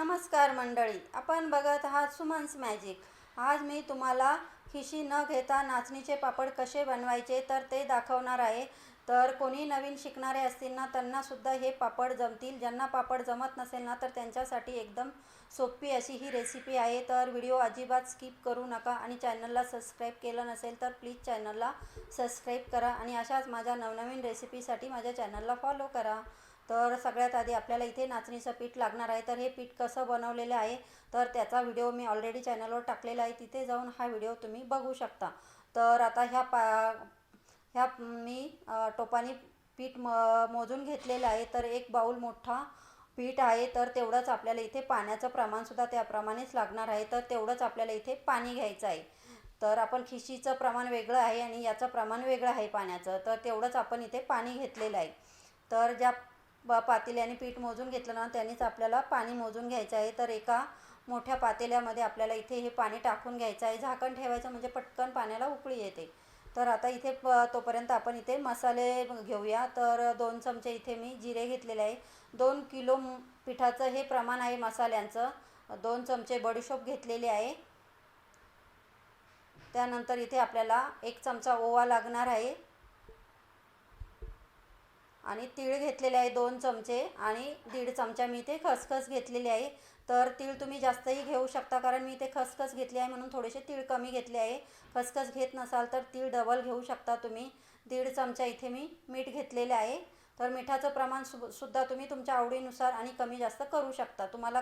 नमस्कार मंडळी आपण बघत आहात सुमन्स मॅजिक. आज मी तुम्हाला खिशी न घेता नाचणीचे पापड कसे बनवायचे तर ते दाखवणार आहे. तर कोणी नवीन शिकणारे असतील ना त्यांनासुद्धा हे पापड जमतील. ज्यांना पापड जमत नसेल ना तर त्यांच्यासाठी एकदम सोपी अशी ही रेसिपी आहे. तर व्हिडिओ अजिबात स्किप करू नका आणि चॅनलला सबस्क्राईब केलं नसेल तर प्लीज चॅनलला सबस्क्राईब करा आणि अशाच माझ्या नवनवीन रेसिपीसाठी माझ्या चॅनलला फॉलो करा. तर सगळ्यात आधी आपल्याला इथे नाचणीचं पीठ लागणार आहे. तर हे पीठ कसं बनवलेलं आहे तर त्याचा व्हिडिओ मी ऑलरेडी चॅनलवर टाकलेला आहे. तिथे जाऊन हा व्हिडिओ तुम्ही बघू शकता. तर आता ह्या पा ह्या मी टोपाने टोपानी पीठ म मोजून घेतलेलं आहे. तर एक बाऊल मोठा पीठ आहे. तर तेवढंच आपल्याला इथे पाण्याचं प्रमाणसुद्धा त्याप्रमाणेच लागणार आहे. तर तेवढंच आपल्याला इथे पाणी घ्यायचं आहे. तर आपण खिशीचं प्रमाण वेगळं आहे आणि याचं प्रमाण वेगळं आहे पाण्याचं. तर तेवढंच आपण इथे पाणी घेतलेलं आहे. तर ज्या ब पातेल्याने पीठ मोजून घेतलं ना त्यांनीच आपल्याला पाणी मोजून घ्यायचं आहे. तर एका मोठ्या पातेल्यामध्ये आपल्याला इथे हे पाणी टाकून घ्यायचं आहे. झाकण ठेवायचं म्हणजे पटकन पाण्याला उकळी येते. तर आता इथे प तोपर्यंत आपण इथे मसाले घेऊया. तर दोन चमचे इथे मी जिरे घेतलेले आहे. दोन किलो पिठाचं हे प्रमाण आहे मसाल्यांचं. दोन चमचे बडीशोप घेतलेले आहे. त्यानंतर इथे आपल्याला एक चमचा ओवा लागणार आहे. आणि तीळ घेतलेले आहे दोन चमचे आणि दीड चमचा मी इथे खसखस घेतलेली आहे. तर तीळ तुम्ही जास्तही घेऊ शकता कारण मी इथे खसखस घेतली आहे म्हणून थोडेसे तीळ कमी घेतले आहे. खसखस घेत नसाल तर तीळ डबल घेऊ शकता तुम्ही. दीड चमचा इथे मी मीठ घेतलेले आहे. तर मिठाचं प्रमाण सु सुद्धा तुम्ही तुमच्या आवडीनुसार आणि कमी जास्त करू शकता. तुम्हाला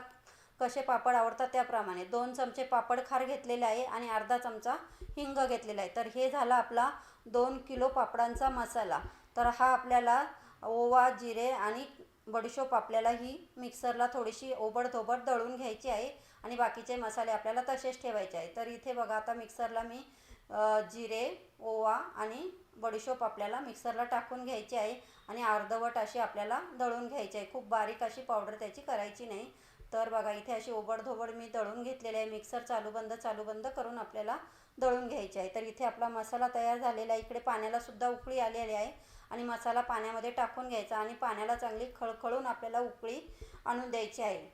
कसे पापड आवडतात त्याप्रमाणे. दोन चमचे पापड खार घेतलेले आहे आणि अर्धा चमचा हिंग घेतलेला आहे. तर हे झाला आपला दोन किलो पापडांचा मसाला. तर हा आपल्याला ओवा जिरे आणि बडीशोप आपल्याला ही मिक्सरला थोडीशी ओबडधोबड दळून घ्यायची आहे आणि बाकीचे मसाले आपल्याला तसेच ठेवायचे आहे. तर इथे बघा आता मिक्सरला मी जिरे ओवा आणि बडीशोप आपल्याला मिक्सरला टाकून घ्यायची आहे आणि अर्धवट अशी आपल्याला दळून घ्यायची आहे. खूप बारीक अशी पावडर त्याची करायची नाही. तर बघा इथे अशी ओबडधोबड मी दळून घेतलेली आहे. मिक्सर चालू बंद चालू बंद करून आपल्याला दळून घ्यायची आहे. तर इथे आपला मसाला तयार झालेला आहे. इकडे पाण्यालासुद्धा उकळी आलेली आहे. आणि मसाला पाण्यामध्ये टाकून घ्यायचा आणि पाण्याला चांगली खळखळून आपल्याला उकळी आणून द्यायची आहे.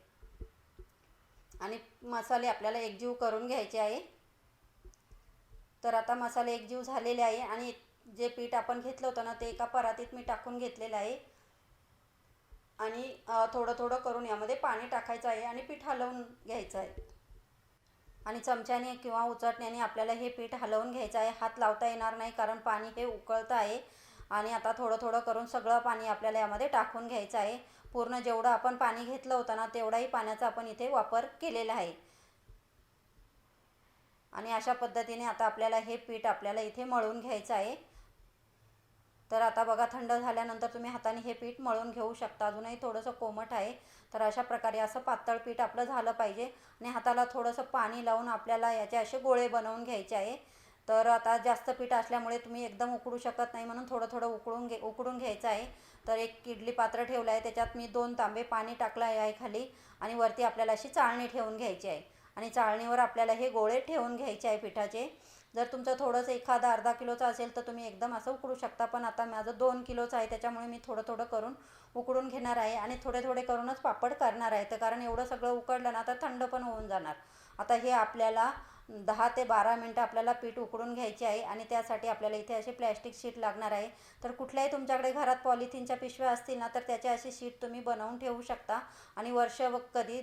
आणि मसाले आपल्याला एकजीव करून घ्यायचे आहे. तर आता मसाले एकजीव झालेले आहे आणि जे पीठ आपण घेतलं होतं ना ते एका परातीत मी टाकून घेतलेलं आहे. आणि थोडं थोडं करून यामध्ये पाणी टाकायचं आहे आणि पीठ हलवून घ्यायचं आहे. आणि चमच्याने किंवा उचटण्याने आपल्याला हे पीठ हलवून घ्यायचं आहे. हात लावता येणार नाही कारण पाणी हे उकळतं आहे. आणि आता थोडं थोडं करून सगळं पाणी आपल्याला यामध्ये टाकून घ्यायचं आहे. पूर्ण जेवढं आपण पाणी घेतलं होतं ना तेवढाही पाण्याचा आपण इथे वापर केलेला आहे. आणि अशा पद्धतीने आता आपल्याला हे पीठ आपल्याला इथे मळून घ्यायचं आहे. तर आता बघा थंड झाल्यानंतर तुम्ही हाताने हे पीठ मळून घेऊ शकता. अजूनही थोडंसं कोमट आहे. तर अशा प्रकारे असं पातळ पीठ आपलं झालं पाहिजे. आणि हाताला थोडंसं पाणी लावून आपल्याला याचे असे गोळे बनवून घ्यायचे आहे. तर आता जास्त पीठ असल्यामुळे तुम्ही एकदम उकडू शकत नाही म्हणून थोडं थोडं उकळून घे उकडून घ्यायचं आहे. तर एक इडली पात्र ठेवलं आहे त्याच्यात मी दोन तांबे पाणी टाकलं आहे खाली आणि वरती आपल्याला अशी चाळणी ठेवून घ्यायची आहे. आणि चाळणीवर आपल्याला हे गोळे ठेवून घ्यायचे आहे पिठाचे. जर तुमचं थोडंसं एखादा अर्धा किलोचं असेल तर तुम्ही एकदम असं उकडू शकता. पण आता माझं दोन किलोचं आहे त्याच्यामुळे मी थोडं थोडं करून उकडून घेणार आहे आणि थोडे थोडे करूनच पापड करणार आहे. तर कारण एवढं सगळं उकडलं ना तर थंड पण होऊन जाणार. आता हे आपल्याला दहा ते बारा मिनटं आपल्याला पीठ उकडून घ्यायचे आहे आणि त्यासाठी आपल्याला इथे अशी प्लॅस्टिक शीट लागणार आहे. तर कुठल्याही तुमच्याकडे घरात पॉलिथिनच्या पिशव्या असतील ना तर त्याची अशी शीट तुम्ही बनवून ठेवू शकता. आणि वर्ष कधी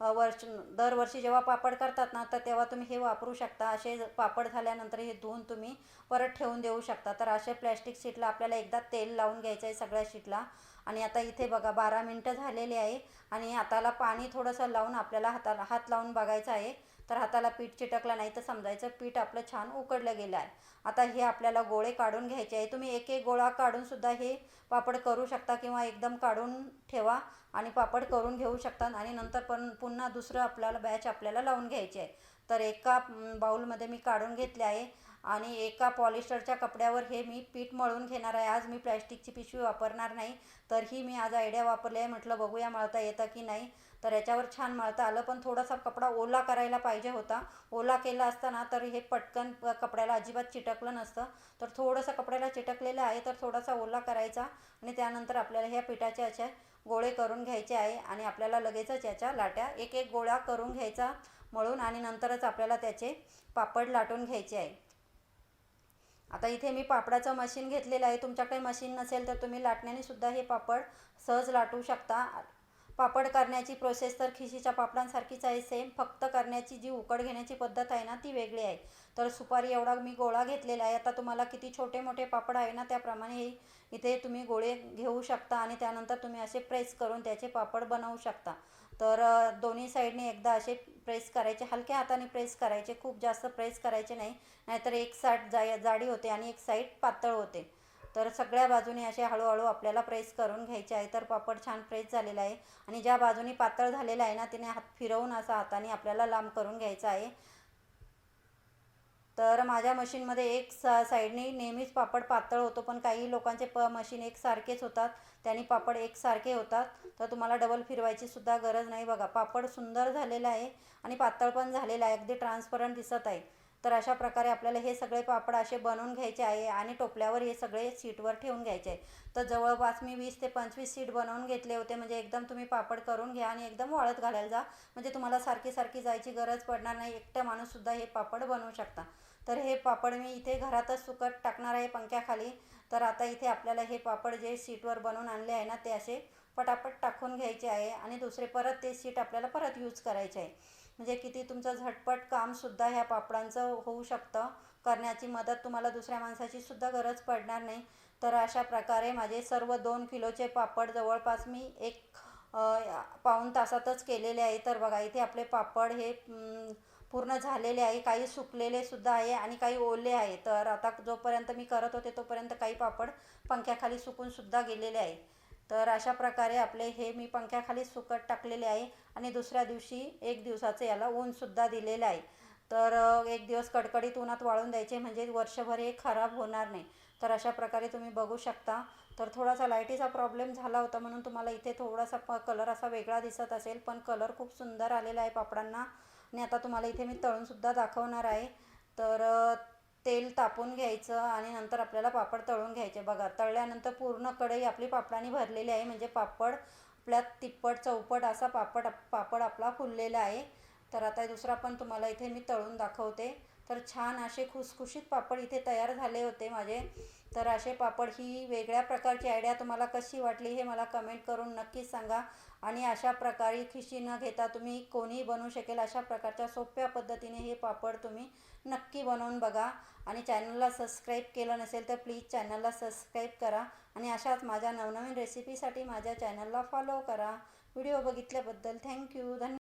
वर्ष दरवर्षी जेव्हा पापड करतात ना तर तेव्हा तुम्ही हे वापरू शकता. असे पापड झाल्यानंतर हे धुवून तुम्ही परत ठेवून देऊ शकता. तर असे प्लॅस्टिक शीटला आपल्याला एकदा तेल लावून घ्यायचं आहे सगळ्या शीटला आणि आता इथे बघा बारा मिनटं झालेले आहे. आणि हाताला पाणी थोडंसं लावून आपल्याला हाताला हात लावून बघायचं आहे. तर हाताला पीठ चिटकलं नाही तर समजायचं पीठ आपलं छान उकडलं गेलं आहे. आता हे आपल्याला गोळे काढून घ्यायचे आहे. तुम्ही एक एक गोळा काढूनसुद्धा हे पापड करू शकता किंवा एकदम काढून ठेवा आणि पापड करून घेऊ शकतात. आणि नंतर पण पुन्हा दुसरं आपल्याला बॅच आपल्याला लावून घ्यायची आहे तर एका बाऊलमध्ये बाउलमध्ये मी काढून घेतले आहे. आणि एका पॉलिस्टरच्या कपड्यावर हे मी पीठ मळून घेणार आहे. आज मी प्लॅस्टिकची पिशवी वापरणार नाही. तर ही मी आज आयडिया वापरली आहे. म्हटलं बघूया मळता येतं की नाही. तर याच्यावर छान मळता आलं. पण थोडासा कपडा ओला करायला पाहिजे होता. ओला केला असताना तर हे पटकन कपड्याला अजिबात चिटकलं नसतं. तर थोडंसं कपड्याला चिटकलेलं आहे. तर थोडासा ओला करायचा. आणि त्यानंतर आपल्याला ह्या पिठाच्या अशा गोळे करून घ्यायचे आहे आणि आपल्याला लगेचच याच्या लाट्या एक एक गोळा करून घ्यायचा मळून आणि नंतरच आपल्याला त्याचे पापड लाटून घ्यायचे आहे. आता इथे मी पापडाचं मशीन घेतलेलं आहे. तुमच्याकडे मशीन नसेल तर तुम्ही लाटण्याने सुद्धा हे पापड सहज लाटू शकता. पापड करण्याची प्रोसेस तर खिशीच्या पापडांसारखीच आहे सेम फक्त करण्याची जी उकड घेण्याची पद्धत आहे ना ती वेगळी आहे. तर सुपारी एवढा मी गोळा घेतलेला आहे. आता तुम्हाला किती छोटे मोठे पापड आहे ना त्याप्रमाणे हे इथे तुम्ही गोळे घेऊ शकता आणि त्यानंतर तुम्ही असे प्रेस करून त्याचे पापड बनवू शकता. तर दोन्ही साईडने एकदा असे प्रेस करायचे हलक्या हाताने प्रेस करायचे खूप जास्त प्रेस करायचे नाही. नाहीतर एक साईड जा जाडी होते आणि एक साईड पातळ होते. तर सगळ्या बाजूने असे हळूहळू आपल्याला प्रेस करून घ्यायचे आहे. तर पापड छान प्रेस झालेला आहे. आणि ज्या बाजूने पातळ झालेला आहे ना तिने हात फिरवून असा हाताने आपल्याला लांब करून घ्यायचा आहे. तर माझ्या मशीनमध्ये एक सा साईडने नेहमीच पापड पातळ होतो पण काही लोकांचे प मशीन एकसारखेच होतात. त्यांनी पापड एकसारखे होतात. तर तुम्हाला डबल फिरवायची सुद्धा गरज नाही. बघा पापड सुंदर झालेला आहे आणि पातळ पण झालेला आहे. अगदी ट्रान्सपरंट दिसत आहे. तर अशा प्रकारे आपल्याला हे सगळे पापड असे बनवून घ्यायचे आहे आणि टोपल्यावर हे सगळे सीटवर ठेवून घ्यायचे आहे. तर जवळपास मी वीस ते पंचवीस सीट बनवून घेतले होते. म्हणजे एकदम तुम्ही पापड करून घ्या आणि एकदम वाळत घालायला जा. म्हणजे तुम्हाला सारखी सारखी जायची गरज पडणार नाही. एकटा माणूससुद्धा हे पापड बनवू शकता. तर हे पापड मी इथे घरातच सुकट टाकणार आहे पंख्याखाली. तर आता इथे आपल्याला हे पापड जे सीटवर बनवून आणले आहे ना ते असे पटापट टाकून घ्यायचे आहे आणि दुसरे परत ते सीट आपल्याला परत यूज करायचे आहे. म्हणजे किती तुमचं झटपट कामसुद्धा ह्या पापडांचं होऊ शकतं. करण्याची मदत तुम्हाला दुसऱ्या माणसाची सुद्धा गरज पडणार नाही. तर अशा प्रकारे माझे सर्व दोन किलोचे पापड जवळपास मी एक पाऊण तासातच केलेले आहे. तर बघा इथे आपले पापड हे पूर्ण झालेले आहे. काही सुकलेले सुद्धा आहे आणि काही ओले आहे. तर आता जोपर्यंत मी करत होते तोपर्यंत काही पापड पंख्याखाली सुकून सुद्धा गेलेले आहे. तर अशा प्रकारे आपले हे मी पंख्याखाली सुकट टाकलेले आहे आणि दुसऱ्या दिवशी एक दिवसाचं याला ऊनसुद्धा दिलेलं आहे. तर एक दिवस कडकडीत उन्हात वाळून द्यायचे म्हणजे वर्षभर हे खराब होणार नाही. तर अशा प्रकारे तुम्ही बघू शकता. तर थोडासा लाईटीचा प्रॉब्लेम झाला होता म्हणून तुम्हाला इथे थोडासा प कलर असा वेगळा दिसत असेल पण कलर खूप सुंदर आलेला आहे पापडांना. आणि आता तुम्हाला इथे मी तळूनसुद्धा दाखवणार आहे. तर तेल तापून घ्यायचं आणि नंतर आपल्याला पापड तळून घ्यायचे. बघा तळल्यानंतर पूर्ण कढई आपली पापडाने भरलेली आहे. म्हणजे पापड आपल्या तिप्पट चौपट असा पापड पापड आपला फुललेला आहे. तर आता दुसरा पण तुम्हाला इथे मी तळून दाखवते. तर छान असे खुसखुशीत पापड इथे तयार झाले होते माझे. तर असे पापड ही वेगळ्या प्रकारची आयडिया तुम्हाला कशी वाटली हे मला कमेंट करून नक्कीच सांगा. आणि अशा प्रकारे खिशी न घेता तुम्ही कोणीही बनवू शकेल अशा प्रकारच्या सोप्या पद्धतीने हे पापड तुम्ही नक्की बनवून बघा. आणि चॅनलला सबस्क्राईब केलं नसेल तर प्लीज चॅनलला सबस्क्राईब करा. आणि अशाच माझ्या नवनवीन रेसिपीसाठी माझ्या चॅनलला फॉलो करा. व्हिडिओ बघितल्याबद्दल थँक्यू धन्यवाद.